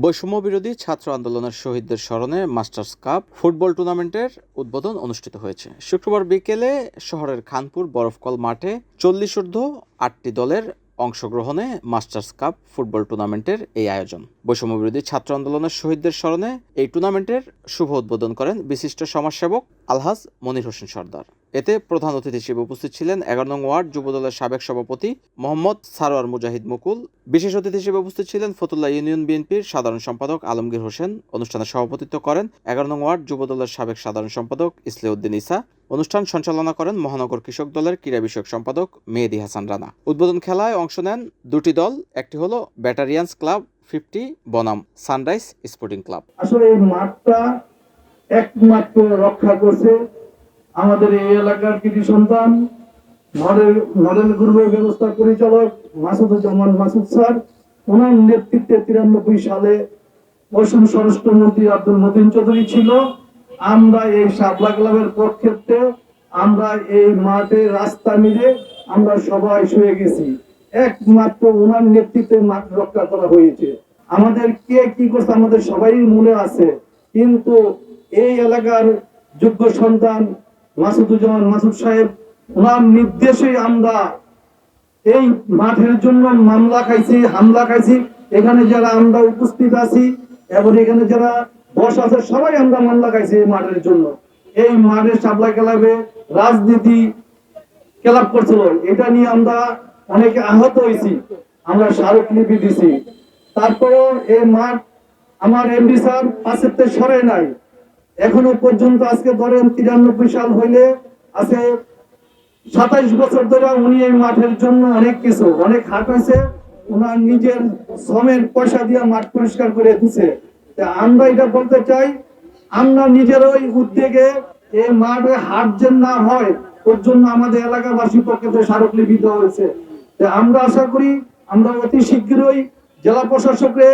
বৈষম্য বিরোধী ছাত্র আন্দোলনের শহীদদের স্মরণে মাস্টার্স কাপ ফুটবল টুর্নামেন্টের উদ্বোধন অনুষ্ঠিত হয়েছে। শুক্রবার বিকেলে শহরের খানপুর বরফকল মাঠে চল্লিশ ঊর্ধ্ব আটটি দলের অংশগ্রহণে মাস্টার্স কাপ ফুটবল টুর্নামেন্টের এই আয়োজন। বৈষম্য বিরোধী ছাত্র আন্দোলনের শহীদদের স্মরণে এই টুর্নামেন্টের শুভ উদ্বোধন করেন বিশিষ্ট সমাজসেবক আলহাজ মনির হোসেন সর্দার। এতে প্রধান অতিথি হিসেবে উপস্থিত ছিলেন এগারো নং ওয়ার্ড যুবদলের সাবেক সভাপতি মোহাম্মদ সারোয়ার মুজাহিদ মুকুল। বিশেষ অতিথি হিসেবে উপস্থিত ছিলেন ফতুল্লা ইউনিয়ন বিএনপির সাধারণ সম্পাদক আলমগীর হোসেন। অনুষ্ঠানে সভাপতিত্ব করেন এগারো নং ওয়ার্ড যুবদলের সাবেক সাধারণ সম্পাদক ইসলেউদ্দিন ইসা অনুষ্ঠান সঞ্চালনা করেন মহানগর কৃষক দলের ক্রীড়া বিষয়ক সম্পাদক মেহেদি হাসান রানা। উদ্বোধন খেলায় অংশ নেন দুটি দল, একটি হলো ব্যাটারিয়ান্স ক্লাব ফিফটি, বনাম সানরাইজ স্পোর্টিং ক্লাব। আসলে এই মাঠটা একমাত্র রক্ষা করছে আমাদের এই এলাকার কৃতি সন্তান, মডেল মডেল ব্যবস্থা পরিচালক মাসুদুজ্জামান মাসুদ স্যার, ওনার নেতৃত্বে তিরানব্বই সালে পশ্চিম স্বরাষ্ট্রমন্ত্রী আব্দুল মতিন চৌধুরী ছিল। আমরা এই শাপলা ক্লাবের পক্ষেত্রে আমরা এই মাঠে রাস্তা মিলে আমরা সবাই শুয়ে গেছি। একমাত্র ওনার নেতৃত্বে মাঠ রক্ষা করা হয়েছে। আমাদের কে কি করছে আমাদের সবাই মনে আছে। কিন্তু এই এলাকার যোগ্য সন্তান মাসুদুজ্জামান মাসুদ সাহেব, ওনার নির্দেশে আমরা এই মাঠের জন্য মামলা খাইছি, হামলা খাইছি। এখানে যারা আমরা উপস্থিত আছি এবং এখানে যারা বস আছে, সবাই আমরা মামলা খাইছি এই মাঠের জন্য। এই মাঠের সাবলা ক্লাবে রাজনীতি ক্লাব করছিল। এটা নিয়ে আমরা অনেকে আহত হয়েছি। আমরা স্মারকলিপি দিছি। তারপরে এই মাঠ আমার এমডি স্যার পাশের সরে নাই। এখনও পর্যন্ত আজকে ধরেন তিরানব্বই সাল হইলে আছে সাতাইশ বছর ধরে উনি এই মাঠের জন্য অনেক কিছু, অনেক হাট হয়েছে। ওনার নিজের শ্রমের পয়সা দিয়ে মাঠ পরিষ্কার করে দিছে। আমরা এটা বলতে চাই, আমরা নিজের ওই উদ্যোগে এই মাঠে হাট যেন না হয়, ওর জন্য আমাদের এলাকাবাসীর পক্ষে তো স্মারকলিপি দেওয়া হয়েছে। আমরা আশা করি, আমরা অতি শীঘ্রই জেলা প্রশাসককে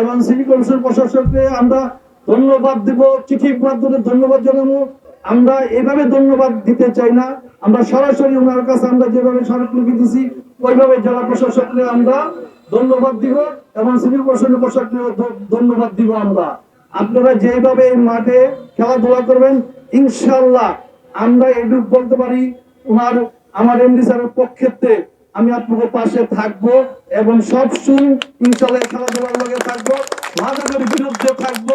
এবং সিটি কমিশন প্রশাসককে আমরা ধন্যবাদ দিব চিঠির মাধ্যমে ধন্যবাদ জানাব। আমরা এভাবে ধন্যবাদ দিতে চাই না। আমরা সরাসরি ওনার কাছে আমরা যেভাবে স্মারকলিপি দিছি, ওইভাবে জেলা প্রশাসককে আমরা ধন্যবাদ দিব এবং সিটি কমিশনের প্রশাসককে ধন্যবাদ দিব আমরা। আপনারা যেভাবে মাঠে খেলাধুলা করবেন ইনশাল্লাহ আমরা এটুকু বলতে পারি, ওনার, আমার এমডি স্যারের পক্ষেতে আমি আপনাদের পাশে থাকব এবং সব সময় ইনশাল্লাহ খেলাধুলার লগে থাকব মাদকের বিরুদ্ধে থাকব।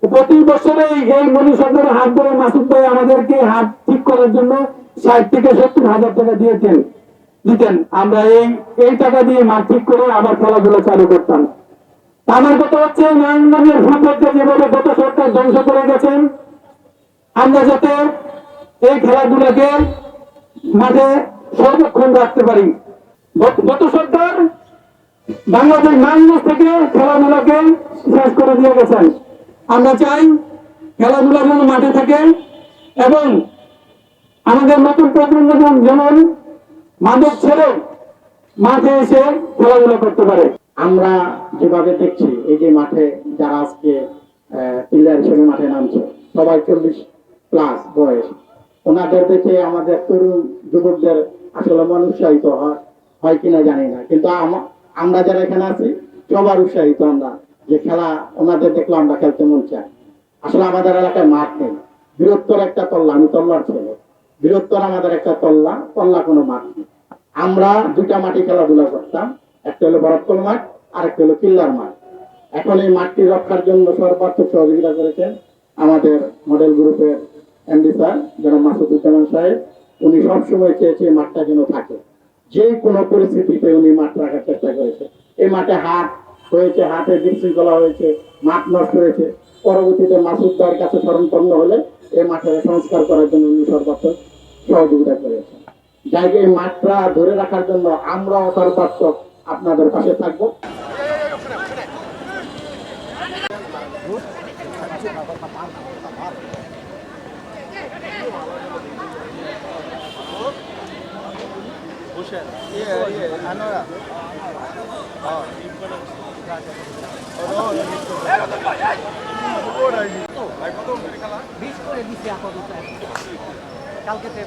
প্রতি বছরে এই মনীষদের হাত ধরে মাসুদ ভাই আমাদেরকে হাত ঠিক করার জন্য ষাট থেকে সত্তর হাজার টাকা দিয়েছেন, দিতেন। আমরা এই এই টাকা দিয়ে মাঠ ঠিক করে আবার খেলাধুলা চালু করতাম। আমার কথা হচ্ছে, নারায়ণগঞ্জের ফুটবলকে যেভাবে গত সরকার ধ্বংস করে গেছেন, আমরা যাতে এই খেলাধুলাকে মাঠে সর্বক্ষণ রাখতে পারি। গত- সরকার বাংলাদেশ নারায়ণগঞ্জ থেকে খেলাধুলাকে শেষ করে দিয়ে গেছেন। আমরা চাই খেলাধুলা যেন মাঠে থাকে এবং আমাদের নতুন প্রজন্ম যেমন মাদক ছেড়ে মাঠে এসে খেলাধুলা করতে পারে। আমরা যেভাবে দেখছি, এই যে মাঠে যারা আজকে প্লেয়ার হিসেবে মাঠে নামছে, সবাই চল্লিশ প্লাস বয়স। ওনাদের দেখে আমাদের তরুণ যুবকদের আসলে মন উৎসাহিত হয় কিনা জানি না। কিন্তু আমরা যারা এখানে আছি, সবার উৎসাহিত আমরা। যে খেলা ওনাদের দেখলে আমরা খেলতে মন চাই আসলে আমাদের এলাকায় মাঠ নেই। বৃহত্তর একটা তল্লা, আমি তল্লার ছেলে। বৃহত্তর আমাদের একটা তল্লা তল্লা কোনো মাঠ নেই। আমরা দুইটা মাটি খেলাধুলা করতাম। একটা হলো বরফকল মাঠ আর একটা হলো কিল্লার মাঠ। এখন এই মাঠটি রক্ষার জন্য সর্বাত্মক সহযোগিতা করেছেন আমাদের মডেল গ্রুপের এমডি স্যার জনাব মাসুদুজ্জামান সাহেব। উনি সবসময় চেয়েছে এই মাঠটা যেন থাকে। যে কোনো পরিস্থিতিতে উনি মাঠ রাখার চেষ্টা করেছে এই মাঠে হাট হয়েছে, হাতে বিশৃঙ্খলা হয়েছে, মাঠ নষ্ট হয়েছে। পরবর্তীতে মাসুদ্দার কাছে স্মরণপন্ন হলে এই মাঠের সংস্কার করার জন্য উনি সর্বাত্মক সহযোগিতা করেছেন। যাই এই মাঠটা ধরে রাখার জন্য আমরাও সর্বাত্মক আপনাদের পাশে থাকব। বিশ করে দিচ্ছি আপাতত কালকে থেকে